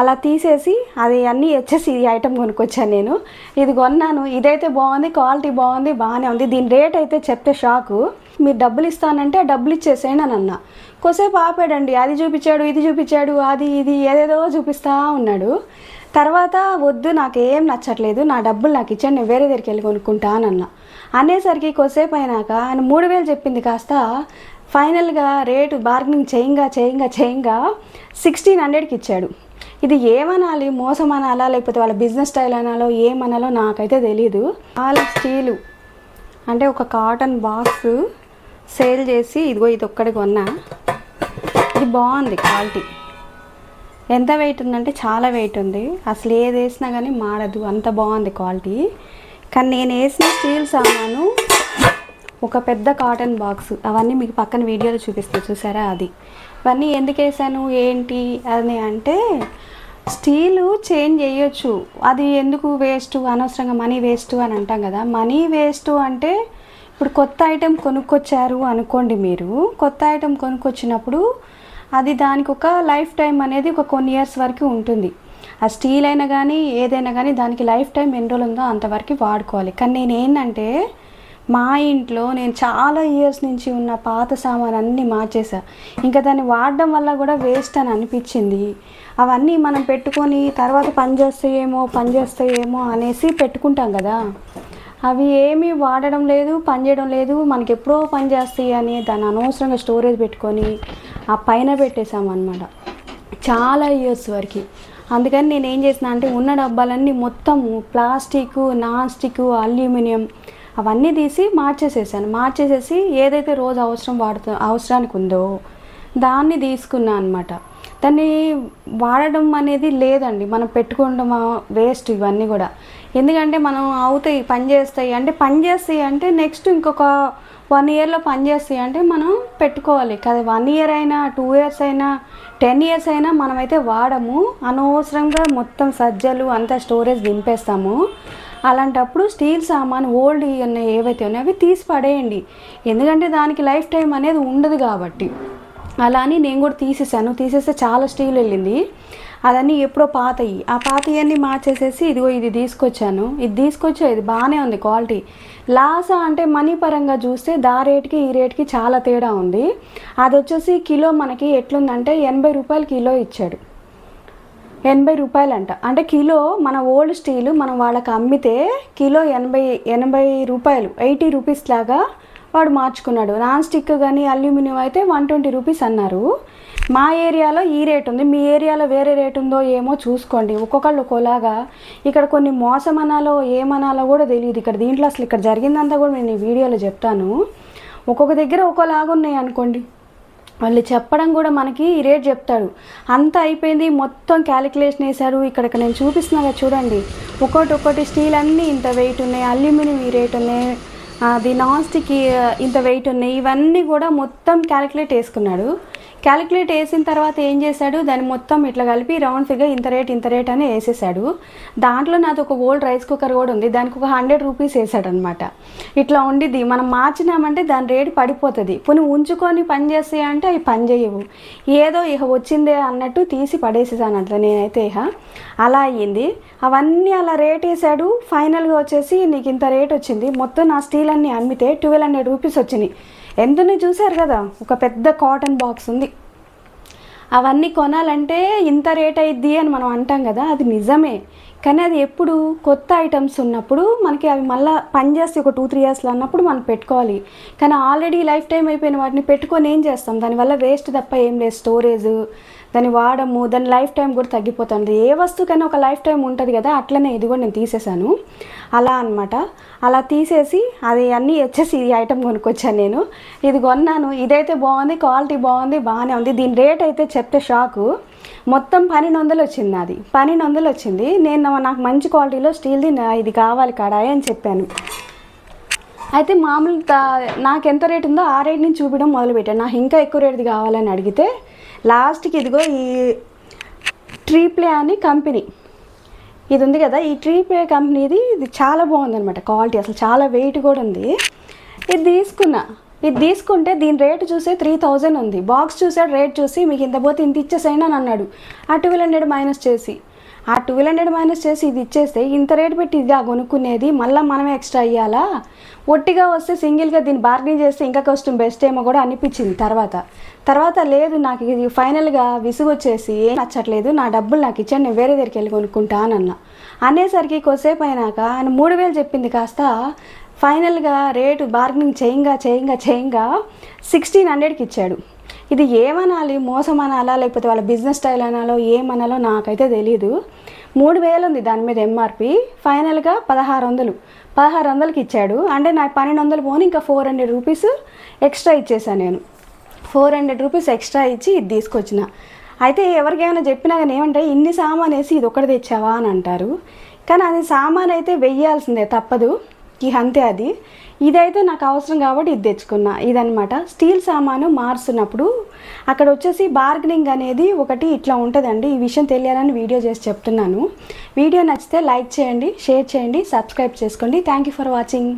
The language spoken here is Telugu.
అలా తీసేసి అది అన్నీ వచ్చేసి ఈ ఐటెం కొనుక్కొచ్చాను నేను. ఇది కొన్నాను. ఇదైతే బాగుంది క్వాలిటీ బాగుంది బాగానే ఉంది. దీని రేట్ అయితే చెప్తే షాకు. మీరు డబ్బులు ఇస్తానంటే డబ్బులు ఇచ్చేసేయండి అని అన్న. కొసేపు ఆపాడండి. అది చూపించాడు ఇది చూపించాడు అది ఇది ఏదేదో చూపిస్తా ఉన్నాడు. తర్వాత వద్దు నాకు ఏం నచ్చట్లేదు. నా డబ్బులు నాకు ఇచ్చాను నేను వేరే దగ్గరికి వెళ్ళి కొనుక్కుంటా అన్న. అనేసరికి కొద్దిసేపు అయినాక ఆయన మూడు వేలు చెప్పింది కాస్త ఫైనల్గా రేటు బార్గెనింగ్ చేయంగా చేయంగా చేయంగా సిక్స్టీన్ హండ్రెడ్కి ఇచ్చాడు. ఇది ఏమనాలి మోసం అనాలా లేకపోతే వాళ్ళ బిజినెస్ స్టైల్ అనాలో ఏమనాలో నాకైతే తెలియదు చాలా స్టీలు అంటే ఒక కాటన్ బాక్స్ సేల్ చేసి ఇదిగో ఇది ఒక్కడి కొన్నా. ఇది బాగుంది క్వాలిటీ. ఎంత వెయిట్ ఉందంటే చాలా వెయిట్ ఉంది. అసలు ఏది వేసినా కానీ మాడదు అంత బాగుంది క్వాలిటీ. కానీ నేను వేసిన స్టీల్ సామాను ఒక పెద్ద కాటన్ బాక్స్. అవన్నీ మీకు పక్కన వీడియోలో చూపిస్తే చూసారా అది? ఇవన్నీ ఎందుకు వేసాను ఏంటి అని అంటే స్టీలు చేంజ్ చేయొచ్చు. అది ఎందుకు వేస్ట్? అనవసరంగా మనీ వేస్ట్ అని అంటాం కదా. మనీ వేస్ట్ అంటే ఇప్పుడు కొత్త ఐటెం కొనుక్కొచ్చారు అనుకోండి మీరు. కొత్త ఐటెం కొనుక్కొచ్చినప్పుడు అది దానికి ఒక లైఫ్ టైం అనేది ఒక కొన్ని ఇయర్స్ వరకు ఉంటుంది. ఆ స్టీల్ అయినా కానీ ఏదైనా కానీ దానికి లైఫ్ టైం ఎన్ని రోజులు ఉందో అంతవరకు వాడుకోవాలి. కానీ నేను ఏంటంటే మా ఇంట్లో నేను చాలా ఇయర్స్ నుంచి ఉన్న పాత సామాన్ అన్నీ మార్చేసా ఇంకా దాన్ని వాడడం వల్ల కూడా వేస్ట్ అని అనిపించింది. అవన్నీ మనం పెట్టుకొని తర్వాత పని చేస్తాయేమో పని చేస్తాయేమో అనేసి పెట్టుకుంటాం కదా. అవి ఏమీ వాడడం లేదు పని చేయడం లేదు. మనకి ఎప్పుడో పని చేస్తాయి అని దాన్ని అనవసరంగా స్టోరేజ్ పెట్టుకొని ఆ పైన పెట్టేసాం అనమాట చాలా ఇయర్స్ వరకు. అందుకని నేను ఏం చేసిన అంటే ఉన్న డబ్బాలన్నీ మొత్తము ప్లాస్టిక్ నాన్ స్టిక్ అల్యూమినియం అవన్నీ తీసి మార్చేసేసాను. మార్చేసేసి ఏదైతే రోజు అవసరం వాడుతూ అవసరానికి ఉందో దాన్ని తీసుకున్నా అనమాట దాన్ని వాడడం అనేది లేదండి. మనం పెట్టుకోవడం వేస్ట్ ఇవన్నీ కూడా. ఎందుకంటే మనం అవుతాయి పని చేస్తాయి. అంటే పని చేస్తాయి అంటే నెక్స్ట్ ఇంకొక వన్ ఇయర్లో పని చేస్తాయి అంటే మనం పెట్టుకోవాలి. కదా వన్ ఇయర్ అయినా టూ ఇయర్స్ అయినా టెన్ ఇయర్స్ అయినా మనమైతే వాడము. అనవసరంగా మొత్తం సజ్జలు అంతా స్టోరేజ్ దింపేస్తాము. అలాంటప్పుడు స్టీల్ సామాన్ ఓల్డ్ ఉన్నాయి ఏవైతే ఉన్నాయో అవి తీసి పడేయండి. ఎందుకంటే దానికి లైఫ్ టైం అనేది ఉండదు కాబట్టి. అలా అని నేను కూడా తీసేసాను. తీసేస్తే చాలా స్టీల్ వెళ్ళింది. అదన్నీ ఎప్పుడో పాతయి. ఆ పాతయన్నీ మార్చేసేసి ఇదిగో ఇది తీసుకొచ్చాను. ఇది తీసుకొచ్చా ఇది బాగానే ఉంది క్వాలిటీ. లాసా అంటే మనీ పరంగా చూస్తే దా రేట్కి ఈ రేట్కి చాలా తేడా ఉంది. అది వచ్చేసి కిలో మనకి ఎట్లుందంటే ఎనభై రూపాయలు కిలో ఇచ్చాడు. ఎనభై రూపాయలు అంట అంటే కిలో మన ఓల్డ్ స్టీల్ మనం వాళ్ళకి అమ్మితే కిలో ఎనభై ఎనభై రూపాయలు ఎయిటీ రూపీస్ లాగా వాడు మార్చుకున్నాడు. నాన్ స్టిక్ కానీ అల్యూమినియం అయితే వన్ ట్వంటీ రూపీస్ అన్నారు. మా ఏరియాలో ఈ రేట్ ఉంది. మీ ఏరియాలో వేరే రేట్ ఉందో ఏమో చూసుకోండి. ఒక్కొక్కళ్ళు ఒక్కోలాగా ఇక్కడ కొన్ని మోసం అనాలో ఏమనాలో కూడా తెలియదు. ఇక్కడ దీంట్లో అసలు ఇక్కడ జరిగిందంతా కూడా నేను ఈ వీడియోలో చెప్తాను. ఒక్కొక్క దగ్గర ఒక్కోలాగా ఉన్నాయి అనుకోండి. వాళ్ళు చెప్పడం కూడా మనకి ఈ రేట్ చెప్తాడు. అంత అయిపోయింది మొత్తం క్యాలిక్యులేషన్ వేశారు. ఇక్కడ నేను చూపిస్తున్నా చూడండి. ఒక్కొక్కటి ఒక్కొక్కటి స్టీల్ అన్నీ ఇంత వెయిట్ ఉన్నాయి అల్యూమినియం ఈ రేట్ ఉన్నాయి. అది నాన్ ఇంత వెయిట్ ఉన్నాయి. ఇవన్నీ కూడా మొత్తం క్యాలిక్యులేట్ వేసుకున్నాడు. క్యాలిక్యులేట్ వేసిన తర్వాత ఏం చేశాడు? దాన్ని మొత్తం ఇట్లా కలిపి రౌండ్ ఫిగర్ ఇంత రేట్ ఇంత రేట్ అని వేసేసాడు. దాంట్లో నాది ఒక ఓల్డ్ రైస్ కుక్కర్ కూడా ఉంది. దానికి ఒక హండ్రెడ్ రూపీస్ వేసాడు అనమాట ఇట్లా ఉండిద్ది. మనం మార్చినామంటే దాని రేటు పడిపోతుంది. పోనీ ఉంచుకొని పని చేస్తాయంటే అవి పని చేయవు. ఏదో ఇక వచ్చిందే అన్నట్టు తీసి పడేసేసాను అట్లా నేనైతే ఇక అలా అయ్యింది. అవన్నీ అలా రేట్ వేసాడు. ఫైనల్గా వచ్చేసి నీకు ఇంత రేట్ వచ్చింది. మొత్తం నా స్టీల్ అన్నీ అమ్మితే ట్వెల్వ్ హండ్రెడ్ రూపీస్ వచ్చినాయి. ఎందుని చూశారు కదా? ఒక పెద్ద కాటన్ బాక్స్ ఉంది. అవన్నీ కొనాలంటే ఇంత రేట్ అయిద్ది అని మనం అంటాం కదా అది నిజమే. కానీ అది ఎప్పుడు కొత్త ఐటమ్స్ ఉన్నప్పుడు మనకి అవి మళ్ళీ పనిచేస్తే ఒక టూ త్రీ ఇయర్స్లో అన్నప్పుడు మనం పెట్టుకోవాలి. కానీ ఆల్రెడీ లైఫ్ టైం అయిపోయిన వాటిని పెట్టుకొని ఏం చేస్తాం? దానివల్ల వేస్ట్ తప్ప ఏం లేదు. స్టోరేజ్ దాన్ని వాడము దాని లైఫ్ టైం కూడా తగ్గిపోతుంది. ఏ వస్తువుకైనా ఒక లైఫ్ టైం ఉంటుంది కదా అట్లనే ఇది కూడా నేను తీసేసాను అలా అనమాట అలా తీసేసి అది అన్నీ వచ్చేసి ఈ ఐటెం కొనుక్కొచ్చాను నేను. ఇది కొన్నాను. ఇదైతే బాగుంది క్వాలిటీ బాగుంది బాగానే ఉంది. దీని రేట్ అయితే చెప్తే షాకు. మొత్తం పన్నెండు వందలు వచ్చింది నాది. పన్నెండు వందలు వచ్చింది. నేను నాకు మంచి క్వాలిటీలో స్టీల్ది ఇది కావాలి కడాయి అని చెప్పాను. అయితే మామూలు నాకు ఎంత రేట్ ఉందో ఆ రేట్ నుంచి చూపించడం మొదలుపెట్టాను నాకు ఇంకా ఎక్కువ రేట్ది కావాలని అడిగితే లాస్ట్కి ఇదిగో ఈ ట్రీప్లే అని కంపెనీ. ఇది ఉంది కదా ఈ ట్రీప్లే కంపెనీది ఇది చాలా బాగుందనమాట క్వాలిటీ. అసలు చాలా వెయిట్ కూడా ఉంది. ఇది తీసుకున్నా. ఇది తీసుకుంటే దీని రేటు చూసే త్రీ థౌజండ్ ఉంది. బాక్స్ చూసాడు రేట్ చూసి మీకు ఇంత పోతే ఇంత ఇచ్చేసేయండి అని అన్నాడు. ఆ ట్వెల్వ్ హండ్రెడ్ మైనస్ చేసి ఆ ట్వెల్వ్ హండ్రెడ్ మైనస్ చేసి ఇది ఇచ్చేస్తే ఇంత రేటు పెట్టి ఇది కొనుక్కునేది మళ్ళీ మనమే ఎక్స్ట్రా అయ్యాలా ఒట్టిగా వస్తే సింగిల్గా దీన్ని బార్గెన్ చేస్తే ఇంకా కొంచెం బెస్ట్ ఏమో కూడా అనిపించింది తర్వాత. తర్వాత లేదు నాకు ఇది ఫైనల్గా విసుగు వచ్చేసి ఏం నచ్చట్లేదు నా డబ్బులు నాకు ఇచ్చాను నేను వేరే దగ్గరికి వెళ్ళి కొనుక్కుంటా అని అన్న. అనేసరికి కొద్దిసేపు అయినాక ఆయన మూడు వేలు చెప్పింది కాస్త ఫైనల్గా రేటు బార్గెనింగ్ చేయంగా చేయంగా చేయంగా సిక్స్టీన్ హండ్రెడ్కి ఇచ్చాడు. ఇది ఏమనాలి మోసం అనాలా లేకపోతే వాళ్ళ బిజినెస్ స్టైల్ అనాలో ఏమనాలో నాకైతే తెలియదు మూడు వేలు ఉంది దాని మీద ఎంఆర్పి ఫైనల్గా పదహారు వందలు. పదహారు వందలకి ఇచ్చాడు. అంటే నాకు పన్నెండు వందలు పోని ఇంకా ఫోర్ హండ్రెడ్ రూపీస్ ఎక్స్ట్రా ఇచ్చేసాను నేను. ఫోర్ హండ్రెడ్ రూపీస్ ఎక్స్ట్రా ఇచ్చి ఇది తీసుకొచ్చిన. అయితే ఎవరికైనా చెప్పినా కానీ ఏమంటే ఇన్ని సామాన్ వేసి ఇది ఒకటి తెచ్చావా? అని అంటారు. కానీ అది సామాన్ అయితే వెయ్యాల్సిందే తప్పదు. ఈ అంతే అది. ఇదైతే నాకు అవసరం కాబట్టి ఇది తెచ్చుకున్నా. ఇదనమాట స్టీల్ సామాను మారుస్తున్నప్పుడు అక్కడ వచ్చేసి బార్గెనింగ్ అనేది ఒకటి ఇట్లా ఉంటుందండి. ఈ విషయం తెలియాలని వీడియో చేసి చెప్తున్నాను. వీడియో నచ్చితే లైక్ చేయండి షేర్ చేయండి సబ్స్క్రైబ్ చేసుకోండి. Thank you for watching.